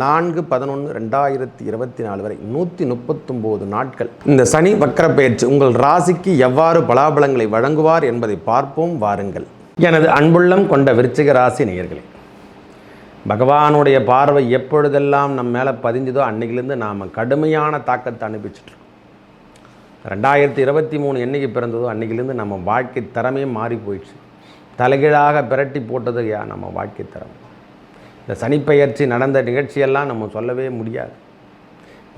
நான்கு பதினொன்று ரெண்டாயிரத்தி இருபத்தி நாலு வரை நூற்றி முப்பத்தொம்போது நாட்கள். இந்த சனி வக்கர பயிற்சி உங்கள் ராசிக்கு எவ்வாறு பலாபலங்களை வழங்குவார் என்பதை பார்ப்போம் வாருங்கள். எனது அன்புள்ளம் கொண்ட விருச்சிக ராசி நேயர்களே பகவானுடைய பார்வை எப்பொழுதெல்லாம் நம்ம மேலே பதிஞ்சுதோ அன்னைக்கிலேருந்து நாம் கடுமையான தாக்கத்தை அனுப்பிச்சிட்ருக்கோம் ரெண்டாயிரத்தி இருபத்தி மூணு என்னைக்கு பிறந்ததோ அன்னைக்கிலேருந்து நம்ம வாழ்க்கை தரமே மாறி போயிடுச்சு தலைகீழாக பிரட்டி போட்டது யா நம்ம வாழ்க்கை தரம் இந்த சனிப்பெயர்ச்சி நடந்த நிகழ்ச்சியெல்லாம் நம்ம சொல்லவே முடியாது.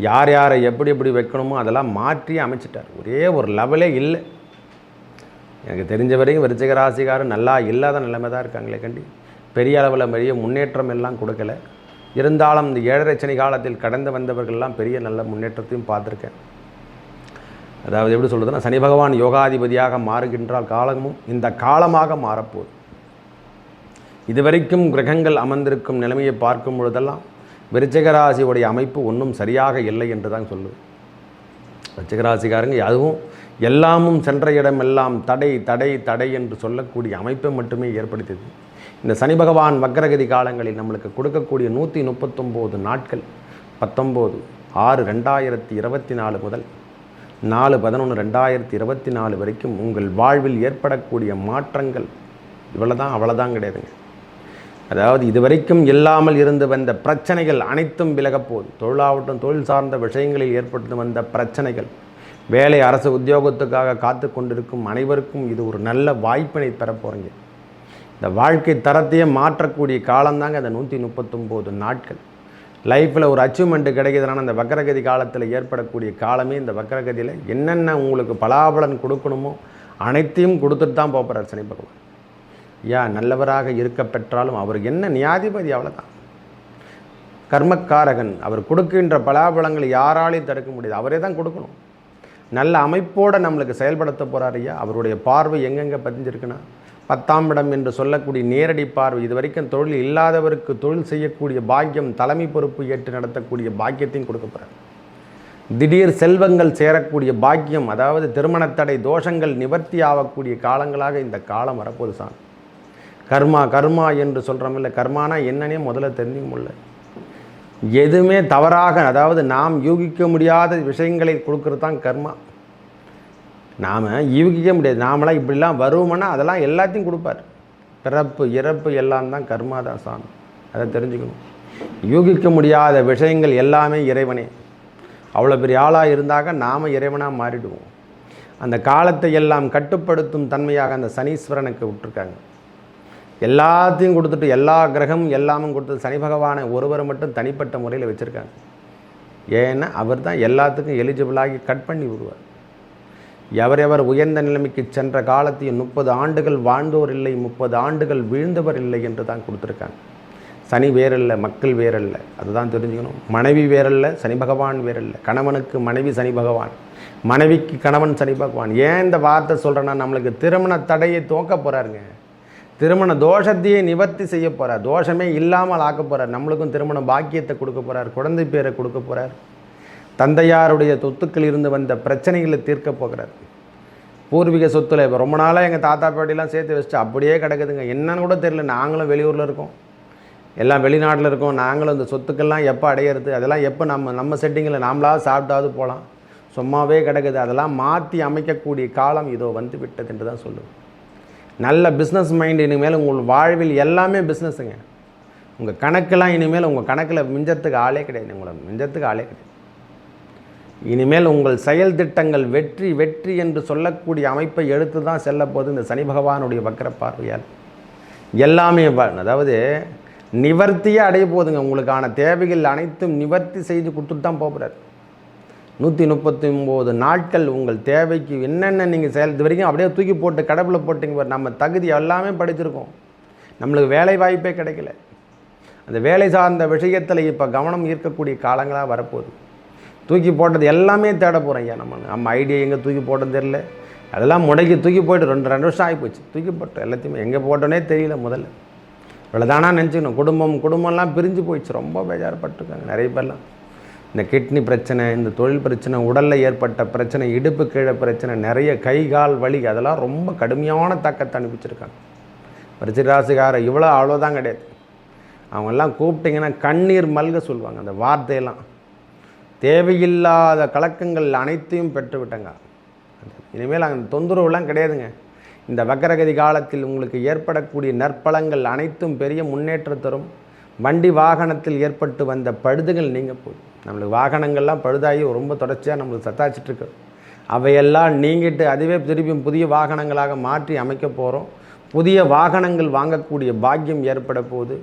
யார் யாரை எப்படி எப்படி வைக்கணுமோ அதெல்லாம் மாற்றி அமைச்சிட்டார். ஒரே ஒரு லெவலே இல்லை. எனக்கு தெரிஞ்ச வரைக்கும் விருச்சிக ராசிக்காரர் நல்லா இல்லாத நிலைமை தான் இருக்காங்களே கண்டி. பெரிய அளவில் பெரிய முன்னேற்றம் எல்லாம் கொடுக்கல. இருந்தாலும் இந்த ஏழரை சனி காலத்தில் கடந்து வந்தவர்கள்லாம் பெரிய நல்ல முன்னேற்றத்தையும் பார்த்துருக்கேன். அதாவது எப்படி சொல்கிறதுனா சனி பகவான் யோகாதிபதியாக மாறுகின்றால் காலமும் இந்த காலமாக மாறப்போகுது. இதுவரைக்கும் கிரகங்கள் அமர்ந்திருக்கும் நிலைமையை பார்க்கும் பொழுதெல்லாம் விருச்சகராசியுடைய அமைப்பு ஒன்றும் சரியாக இல்லை என்று தான் சொல்லுது. விருச்சகராசிக்காரங்க அதுவும் எல்லாமும் சென்ற இடமெல்லாம் தடை தடை தடை என்று சொல்லக்கூடிய அமைப்பை மட்டுமே ஏற்படுத்தியது. இந்த சனி பகவான் வக்ரகதி காலங்களில் நம்மளுக்கு கொடுக்கக்கூடிய நூற்றி முப்பத்தொம்போது நாட்கள் பத்தொம்போது ஆறு ரெண்டாயிரத்தி இருபத்தி நாலு முதல் நாலு பதினொன்று ரெண்டாயிரத்தி இருபத்தி நாலு வரைக்கும் உங்கள் வாழ்வில் ஏற்படக்கூடிய மாற்றங்கள் இவ்வளோதான் அவ்வளோதான் கிடையாதுங்க. அதாவது இதுவரைக்கும் இல்லாமல் இருந்து வந்த பிரச்சனைகள் அனைத்தும் விலகப்போகுது தொழிலாகட்டும் தொழில் சார்ந்த விஷயங்களில் ஏற்பட்டு வந்த பிரச்சனைகள். வேலை அரசு உத்தியோகத்துக்காக காத்து கொண்டிருக்கும் அனைவருக்கும் இது ஒரு நல்ல வாய்ப்பினை பெறப் இந்த வாழ்க்கை தரத்தையே மாற்றக்கூடிய காலம்தாங்க அந்த நூற்றி முப்பத்தொம்போது நாட்கள். லைஃப்பில் ஒரு அச்சீவ்மெண்ட்டு கிடைக்கிறதுனால அந்த வக்கரகதி காலத்தில் ஏற்படக்கூடிய காலமே இந்த வக்கரகதியில் என்னென்ன உங்களுக்கு பலாபலன் கொடுக்கணுமோ அனைத்தையும் கொடுத்துட்டு தான் போகிறார் சனி பகவான். யா நல்லவராக இருக்க பெற்றாலும் அவர் என்ன நியாதிபதி அவ்வளோதான் கர்மக்காரகன் அவர் கொடுக்கின்ற பலாபலங்களை யாராலையும் தடுக்க முடியாது. அவரே தான் கொடுக்கணும். நல்ல அமைப்போடு நம்மளுக்கு செயல்படுத்த போகிறார் ஐயா. அவருடைய பார்வை எங்கெங்கே பதிஞ்சிருக்குன்னா பத்தாம் இடம் என்று சொல்லக்கூடிய நேரடி பார்வை இது வரைக்கும் தொழில் இல்லாதவருக்கு தொழில் செய்யக்கூடிய பாக்கியம் தலைமை பொறுப்பு ஏற்று நடத்தக்கூடிய பாக்கியத்தையும் கொடுக்க போகிறார் திடீர் செல்வங்கள் சேரக்கூடிய பாக்கியம் அதாவது திருமணத்தடை தோஷங்கள் நிவர்த்தி ஆகக்கூடிய காலங்களாக இந்த காலம் வரப்போது சாமி. கர்மா கர்மா என்று சொல்கிறோம் இல்லை கர்மானா என்னன்னே முதல்ல தெரிஞ்சுக்க முடியல. எதுவுமே தவறாக அதாவது நாம் யூகிக்க முடியாத விஷயங்களை கொடுக்கறது தான் கர்மா. நாம் யூகிக்க முடியாது. நாமளாம் இப்படிலாம் வருவோம்னா அதெல்லாம் எல்லாத்தையும் கொடுப்பார். பிறப்பு இறப்பு எல்லாம் தான் கர்மா தான் சாமி. அதை தெரிஞ்சுக்கணும். யூகிக்க முடியாத விஷயங்கள் எல்லாமே இறைவனே. அவ்வளோ பெரிய ஆளாக இருந்தாக்க நாம் இறைவனாக மாறிடுவோம். அந்த காலத்தை எல்லாம் கட்டுப்படுத்தும் தன்மையாக அந்த சனீஸ்வரனுக்கு விட்டுருக்காங்க. எல்லாத்தையும் கொடுத்துட்டு எல்லா கிரகமும் எல்லாமும் கொடுத்து சனி பகவானை ஒருவரை மட்டும் தனிப்பட்ட முறையில் வச்சுருக்காங்க. ஏன்னா அவர் தான் எல்லாத்துக்கும் எலிஜிபிளாகி கட் பண்ணி விடுவார். எவரெவர் உயர்ந்த நிலைமைக்கு சென்ற காலத்தையும் முப்பது ஆண்டுகள் வாழ்ந்தோர் இல்லை முப்பது ஆண்டுகள் வீழ்ந்தவர் இல்லை என்று தான் கொடுத்துருக்காங்க. சனி வேறல்ல மக்கள் வேறல்ல அதுதான் தெரிஞ்சுக்கணும். மனைவி வேறல்ல சனி பகவான் வேறல்ல. கணவனுக்கு மனைவி சனி பகவான் மனைவிக்கு கணவன் சனி பகவான். ஏன் இந்த வார்த்தை சொல்கிறேன்னா நம்மளுக்கு திருமண தடையை துவக்க போகிறாருங்க திருமண தோஷத்தையே நிவர்த்தி செய்ய போகிறார் தோஷமே இல்லாமல் ஆக்க போகிறார் நம்மளுக்கும் திருமண பாக்கியத்தை கொடுக்க போகிறார் குழந்தை பேரை கொடுக்க போகிறார் தந்தையாருடைய சொத்துக்கள் இருந்து வந்த பிரச்சனைகளை தீர்க்க போகிறார். பூர்வீக சொத்துல இப்போ ரொம்ப நாளாக எங்கள் தாத்தா பாட்டிலாம் சேர்த்து வச்சுட்டு அப்படியே கிடக்குதுங்க. என்னன்னு கூட தெரியல. நாங்களும் வெளியூரில் இருக்கோம். எல்லாம் வெளிநாட்டில் இருக்கோம். நாங்களும் இந்த சொத்துக்கள்லாம் எப்போ அடையிறது? அதெல்லாம் எப்போ நம்ம நம்ம செட்டிங்கில் நாமளாவது சாப்பிட்டாவது போகலாம் சும்மாவே கிடக்குது. அதெல்லாம் மாற்றி அமைக்கக்கூடிய காலம் இதோ வந்து விட்டது என்று தான் சொல்லுவேன். நல்ல பிஸ்னஸ் மைண்ட் இனிமேல் உங்கள் வாழ்வில் எல்லாமே பிஸ்னஸுங்க உங்கள் கணக்கெல்லாம் இனிமேல் உங்கள் கணக்கில் மிஞ்சத்துக்கு ஆளே கிடையாது. உங்களை மிஞ்சத்துக்கு ஆளே கிடையாது. இனிமேல் உங்கள் செயல் திட்டங்கள் வெற்றி வெற்றி என்று சொல்லக்கூடிய அமைப்பை எடுத்து தான் செல்ல போது இந்த சனி பகவானுடைய வக்கர பார்வையால். எல்லாமே அதாவது நிவர்த்தியே அடைய போகுதுங்க. உங்களுக்கான தேவைகள் அனைத்தும் நிவர்த்தி செய்து கொடுத்துட்டு தான் போகிறார். நூற்றி முப்பத்தி ஒம்பது நாட்கள் உங்கள் தேவைக்கு என்னென்ன நீங்கள் செயல் இது வரைக்கும் அப்படியே தூக்கி போட்டு கடப்பில் போட்டிங்க நம்ம தகுதி எல்லாமே படிச்சிருக்கோம். நம்மளுக்கு வேலை வாய்ப்பே கிடைக்கல. அந்த வேலை சார்ந்த விஷயத்தில் இப்போ கவனம் ஈர்க்கக்கூடிய காலங்களாக வரப்போகுது. தூக்கி போட்டது எல்லாமே தேட போகிறோம் ஐயா நம்ம. நம்ம ஐடியா எங்கே தூக்கி போட்டது தெரில அதெல்லாம் முடக்கி தூக்கி போயிட்டு ரெண்டு ரெண்டு வருஷம் ஆகிப்போச்சு. தூக்கி போட்டோம் எல்லாத்தையுமே. எங்கே போட்டோன்னே தெரியல முதல்ல. இவ்வளோதானா நினச்சிக்கணும். குடும்பம் குடும்பம்லாம் பிரிஞ்சு போயிடுச்சு. ரொம்ப பேஜாரப்பட்டிருக்காங்க நிறைய பேர்லாம். இந்த கிட்னி பிரச்சனை இந்த தொழில் பிரச்சனை உடலில் ஏற்பட்ட பிரச்சனை இடுப்பு கீழே பிரச்சனை நிறைய கை கால் வலி அதெல்லாம் ரொம்ப கடுமையான தாக்கத்தை அனுப்பிச்சிருக்காங்க விருச்சிகராசிக்கார இவ்வளோ அவ்வளோதான் கிடையாது. அவங்கெல்லாம் கூப்பிட்டிங்கன்னா கண்ணீர் மல்க சொல்லுவாங்க அந்த வார்த்தையெல்லாம். தேவையில்லாத கலக்கங்கள் அனைத்தையும் பெற்று விட்டங்க. இனிமேல் அந்த தொந்தரவுலாம் கிடையாதுங்க. இந்த வக்கரகதி காலத்தில் உங்களுக்கு ஏற்படக்கூடிய நற்பலங்கள் அனைத்தும் பெரிய முன்னேற்றம் தரும். வண்டி வாகனத்தில் ஏற்பட்டு வந்த பழுதுகள் நீங்கள் போய் நம்மளுக்கு வாகனங்கள்லாம் பழுதாகி ரொம்ப தொடர்ச்சியாக நம்மளுக்கு சத்தாச்சிட்ருக்கு. அவையெல்லாம் நீங்கிட்டு அதுவே திருப்பியும் புதிய வாகனங்களாக மாற்றி அமைக்க போகிறோம் புதிய வாகனங்கள் வாங்கக்கூடிய பாக்கியம் ஏற்பட போகுது.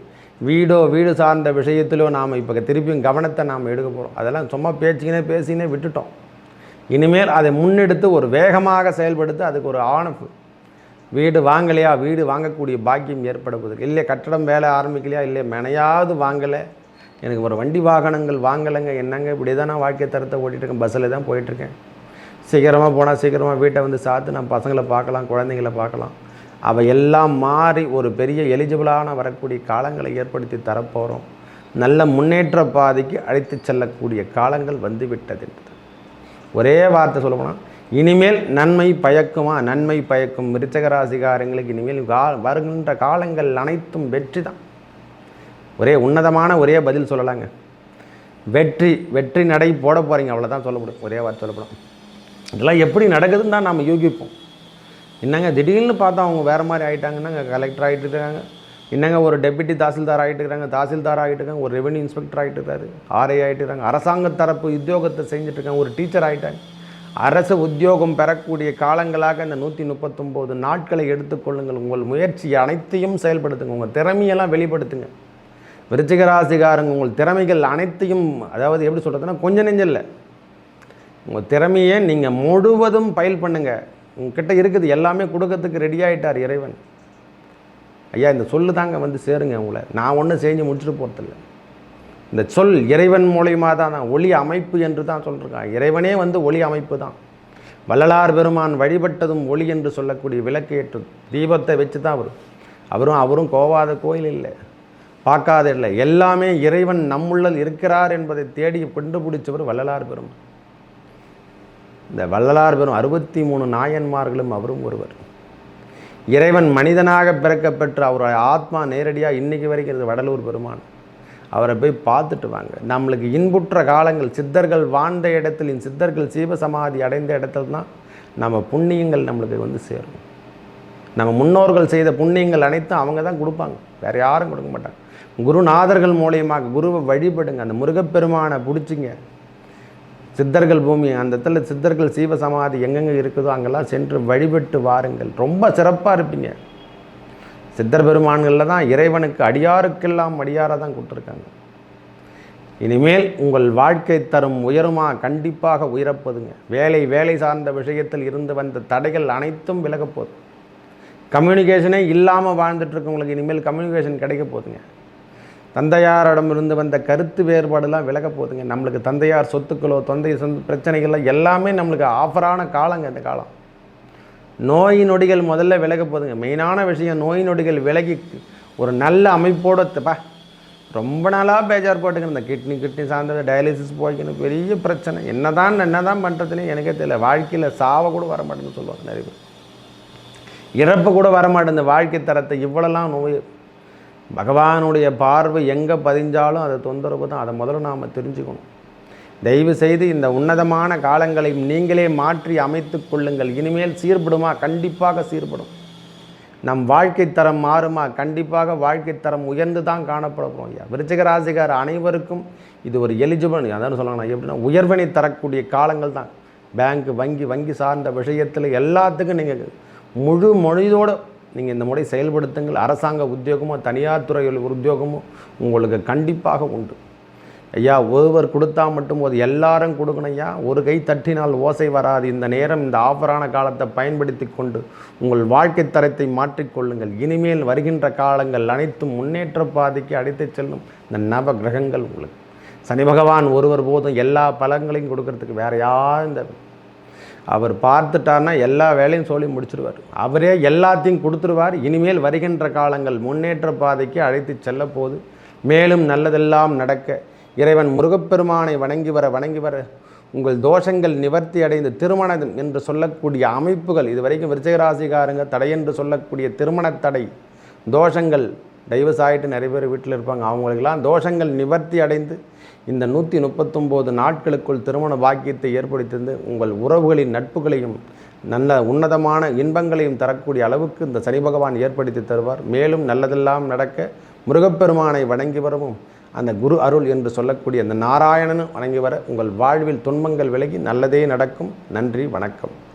வீடோ வீடு சார்ந்த விஷயத்திலோ நாம் இப்போ திருப்பியும் கவனத்தை நாம் எடுக்க போகிறோம் அதெல்லாம் சும்மா பேச்சுக்கினே பேசினே விட்டுட்டோம். இனிமேல் அதை முன்னெடுத்து ஒரு வேகமாக செயல்படுத்தி அதுக்கு ஒரு ஆணப்பு. வீடு வாங்கலையா? வீடு வாங்கக்கூடிய பாக்கியம் ஏற்பட போகுது. இல்லை கட்டடம் வேலை ஆரம்பிக்கலையா? இல்லை மெனையாவது வாங்கலை. எனக்கு ஒரு வண்டி வாகனங்கள் வாங்கலைங்க. என்னங்க? இப்படி தான் நான் வாழ்க்கை தரத்தை ஓட்டிகிட்ருக்கேன் பஸ்ஸில் தான் போயிட்டுருக்கேன். சீக்கிரமாக போனால் சீக்கிரமாக வீட்டை வந்து சாத்து நான் பசங்களை பார்க்கலாம் குழந்தைங்களை பார்க்கலாம். அவை எல்லாம் மாறி ஒரு பெரிய எலிஜிபிளான வரக்கூடிய காலங்களை ஏற்படுத்தி தரப்போகிறோம் நல்ல முன்னேற்ற பாதைக்கு அழைத்து செல்லக்கூடிய காலங்கள் வந்து விட்டது ஒரே வார்த்தை சொல்லப்போனால் இனிமேல் நன்மை பயக்குமா? நன்மை பயக்கும் விருச்சகராசிகாரங்களுக்கு இனிமேல் கா வருகின்ற காலங்கள் அனைத்தும் வெற்றி தான் ஒரே உன்னதமான ஒரே பதில் சொல்லலாங்க. வெற்றி வெற்றி நடை போட போகிறீங்க அவ்வளோதான் சொல்லப்படும் ஒரே வார்த்தை சொல்லப்படும் இதெல்லாம் எப்படி நடக்குதுன்னு தான் நம்ம யூகிப்போம். என்னங்க திடீர்னு பார்த்தா அவங்க வேறு மாதிரி ஆகிட்டாங்கன்னா கலெக்டர் ஆகிட்டு இருக்காங்க. என்னங்க ஒரு டெப்யூட்டி தாசில்தார் ஆகிட்டு இருக்காங்க தாசில்தார் ஆகிட்டு இருக்காங்க ஒரு ரெவென்யூ இன்ஸ்பெக்டர் ஆகிட்டு இருக்காரு ஆர்ஐ ஆகிட்டு இருக்காங்க அரசாங்க தரப்பு உத்தியோகத்தை செஞ்சுட்டு இருக்காங்க ஒரு டீச்சர் ஆகிட்டாங்க அரசு உத்தியோகம் பெறக்கூடிய காலங்களாக இந்த நூற்றி முப்பத்தொம்போது நாட்களை எடுத்துக்கொள்ளுங்கள் உங்கள் முயற்சி அனைத்தையும் செயல்படுத்துங்க. உங்கள் திறமையெல்லாம் வெளிப்படுத்துங்க. விருச்சிகராசிகாரங்க உங்கள் திறமைகள் அனைத்தையும் அதாவது எப்படி சொல்கிறதுனா கொஞ்சம் நெஞ்சில்லை. உங்கள் திறமையை நீங்கள் முழுவதும் பயில் பண்ணுங்கள் உங்ககிட்ட இருக்குது எல்லாமே கொடுக்கறதுக்கு ரெடி ஆகிட்டார் இறைவன். ஐயா இந்த சொல்லு தாங்க வந்து சேருங்க உங்களை. நான் ஒன்றும் செஞ்சு முடிச்சுட்டு போகிறதில்ல இந்த சொல் இறைவன் மூலியமாக தான் தான் ஒளி அமைப்பு என்று தான் சொல்லியிருக்கான் இறைவனே வந்து ஒளி அமைப்பு தான். வள்ளலார் பெருமான் வழிபட்டதும் ஒளி என்று சொல்லக்கூடிய விளக்கேற்று தீபத்தை வச்சு தான் அவர் அவரும் அவரும் கோவாத கோயில் இல்லை. பார்க்காத இல்லை. எல்லாமே இறைவன் நம்முள்ளல் இருக்கிறார் என்பதை தேடி கண்டுபிடிச்சவர் வள்ளலார் பெருமான். இந்த வள்ளலார் பெரும் அறுபத்தி மூணு நாயன்மார்களும் அவரும் ஒருவர். இறைவன் மனிதனாக பிறக்கப்பெற்று அவருடைய ஆத்மா நேரடியாக இன்றைக்கி வரைக்கும் இது வடலூர் பெருமான். அவரை போய் பார்த்துட்டு வாங்க. நம்மளுக்கு இன்புற்ற காலங்கள் சித்தர்கள் வாழ்ந்த இடத்தில் சித்தர்கள் சீவசமாதி அடைந்த இடத்துல தான் நம்ம புண்ணியங்கள் நம்மளுக்கு வந்து சேரும். நம்ம முன்னோர்கள் செய்த புண்ணியங்கள் அனைத்தும் அவங்க தான் கொடுப்பாங்க. வேறு யாரும் கொடுக்க மாட்டாங்க. குருநாதர்கள் மூலியமாக குருவை வழிபடுங்க. அந்த முருகப்பெருமானை பிடிச்சிங்க. சித்தர்கள் பூமி அந்த இடத்துல சித்தர்கள் சீவசமாதி எங்கெங்கே இருக்குதோ அங்கெல்லாம் சென்று வழிபட்டு வாருங்கள். ரொம்ப சிறப்பாக இருப்பீங்க. சித்தர் பெருமான்களில் தான் இறைவனுக்கு அடியாருக்கெல்லாம் அடியாராக தான் கொடுத்துருக்காங்க. இனிமேல் உங்கள் வாழ்க்கை தரும் உயருமா? கண்டிப்பாக உயரப்போதுங்க. வேலை வேலை சார்ந்த விஷயத்தில் இருந்து வந்த தடைகள் அனைத்தும் விலகப் போகுது கம்யூனிகேஷனே இல்லாமல் வாழ்ந்துட்டுருக்கவங்களுக்கு இனிமேல் கம்யூனிகேஷன் கிடைக்க போதுங்க தந்தையாரிடம் இருந்து வந்த கருத்து வேறுபாடுலாம் விலக போதுங்க நம்மளுக்கு தந்தையார் சொத்துக்களோ தொந்தை சொந்த பிரச்சனைகளோ எல்லாமே நம்மளுக்கு ஆஃபரான காலங்க இந்த காலம். நோய் நொடிகள் முதல்ல விலக போதுங்க மெயினான விஷயம் நோய் நொடிகள் விலகி ஒரு நல்ல அமைப்போடு தப்பா ரொம்ப நாளாக பேஜார் போட்டுக்கணும் இந்த கிட்னி கிட்னி சார்ந்தது டயாலிசிஸ் போய்க்கணும் பெரிய பிரச்சனை. என்ன தான் என்ன தான் பண்ணுறதுன்னு எனக்கே தெரியல. வாழ்க்கையில் சாவை கூட வர மாட்டேன்னு சொல்லுவாங்க நிறைய பேர். இறப்பு கூட வர இந்த வாழ்க்கை தரத்தை இவ்வளோலாம் நோய். பகவானுடைய பார்வை எங்கே பதிஞ்சாலும் அது தொந்தரவு தான். அதை முதல்ல நாம் தெரிஞ்சுக்கணும். தயவு செய்து இந்த உன்னதமான காலங்களை நீங்களே மாற்றி அமைத்து கொள்ளுங்கள். இனிமேல் சீர்படுமா? கண்டிப்பாக சீர்படும். நம் வாழ்க்கை தரம் மாறுமா? கண்டிப்பாக வாழ்க்கை தரம் உயர்ந்து தான் காணப்பட போகிறோம் ஐயா. விருச்சிக ராசிகார் அனைவருக்கும் இது ஒரு எலிஜிபிள் அதான் சொல்லணும் எப்படின்னா உயர்வினை தரக்கூடிய காலங்கள் தான். பேங்க் வங்கி வங்கி சார்ந்த விஷயத்தில் எல்லாத்துக்கும் நீங்கள் முழு மொழியோடு நீங்கள் இந்த முறை செயல்படுத்துங்கள். அரசாங்க உத்தியோகமோ தனியார் துறையில் உத்தியோகமோ உங்களுக்கு கண்டிப்பாக உண்டு. ஐயா ஒருவர் கொடுத்தா மட்டும் போது எல்லாரும் கொடுக்கணும் ஐயா. ஒரு கை தட்டினால் ஓசை வராது. இந்த நேரம் இந்த ஆஃபரான காலத்தை பயன்படுத்தி கொண்டு உங்கள் வாழ்க்கை தரத்தை மாற்றிக்கொள்ளுங்கள் இனிமேல் வருகின்ற காலங்கள் அனைத்தும் முன்னேற்ற பாதைக்கு அழைத்து செல்லும் இந்த நவ கிரகங்கள் உங்களுக்கு. சனி பகவான் ஒருவர் போதும். எல்லா பலங்களையும் கொடுக்கறதுக்கு வேற யார் இந்த அவர் பார்த்துட்டார்னா எல்லா வேலையும் சொல்லி முடிச்சிருவார். அவரே எல்லாத்தையும் கொடுத்துருவார். இனிமேல் வருகின்ற காலங்கள் முன்னேற்ற பாதைக்கு அழைத்து செல்ல போது மேலும் நல்லதெல்லாம் நடக்க இறைவன் முருகப்பெருமானை வணங்கி வர வணங்கி வர உங்கள் தோஷங்கள் நிவர்த்தி அடைந்து திருமணம் என்று சொல்லக்கூடிய அமைப்புகள் இதுவரைக்கும் விருச்சகராசிகாரங்க தடை என்று சொல்லக்கூடிய திருமண தடை தோஷங்கள் டைவர்ஸ் ஆகிட்டு நிறைய பேர் வீட்டில் இருப்பாங்க. அவங்களுக்கெல்லாம் தோஷங்கள் நிவர்த்தி அடைந்து இந்த நூற்றி முப்பத்தொம்போது நாட்களுக்குள் திருமண பாக்கியத்தை ஏற்படுத்தியிருந்து உங்கள் உறவுகளின் நட்புகளையும் நல்ல உன்னதமான இன்பங்களையும் தரக்கூடிய அளவுக்கு இந்த சனி பகவான் ஏற்படுத்தி தருவார். மேலும் நல்லதெல்லாம் நடக்க முருகப்பெருமானை வணங்கி வரவும் அந்த குரு அருள் என்று சொல்லக்கூடிய அந்த நாராயணனும் வணங்கி வர உங்கள் வாழ்வில் துன்பங்கள் விலகி நல்லதே நடக்கும். நன்றி வணக்கம்.